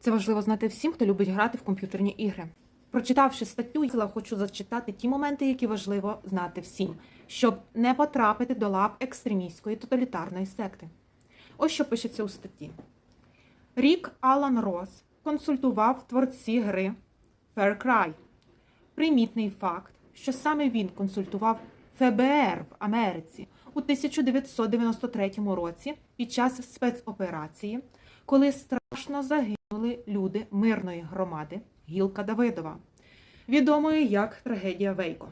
Це важливо знати всім, хто любить грати в комп'ютерні ігри. Прочитавши статтю, я хочу зачитати ті моменти, які важливо знати всім, щоб не потрапити до лап екстремістської тоталітарної секти. Ось що пишеться у статті. Рік Алан Рос консультував творці гри Far Cry. Примітний факт, що саме він консультував ФБР в Америці у 1993 році під час спецоперації, коли страшно загинули люди мирної громади Гілка Давидова, відомої як трагедія Вейко.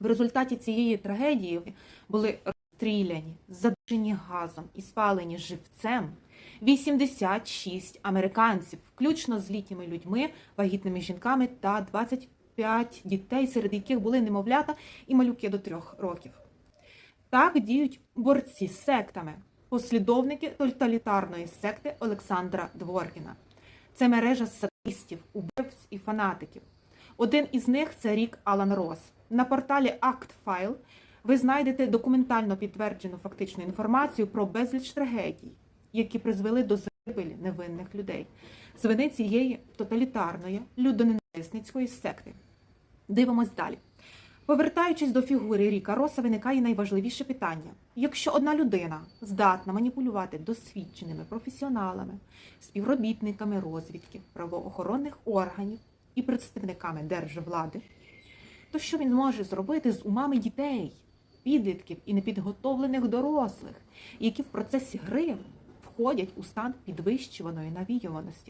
В результаті цієї трагедії були розстріляні, задушені газом і спалені живцем 86 американців, включно з літніми людьми, вагітними жінками та 25 дітей, серед яких були немовлята і малюки до трьох років. Так діють борці з сектами, послідовники тоталітарної секти Олександра Дворкіна. Це мережа сатистів, убивць і фанатиків. Один із них це рік Алан Рос. На порталі ActFile ви знайдете документально підтверджену фактичну інформацію про безліч трагедій, які призвели до загибелі невинних людей з вини цієї тоталітарної людоненависницької секти. Дивимось далі. Повертаючись до фігури Ріка Роса, виникає найважливіше питання: якщо одна людина здатна маніпулювати досвідченими професіоналами, співробітниками розвідки, правоохоронних органів і представниками держвлади, то що він може зробити з умами дітей, підлітків і непідготовлених дорослих, які в процесі гри входять у стан підвищуваної навіюваності?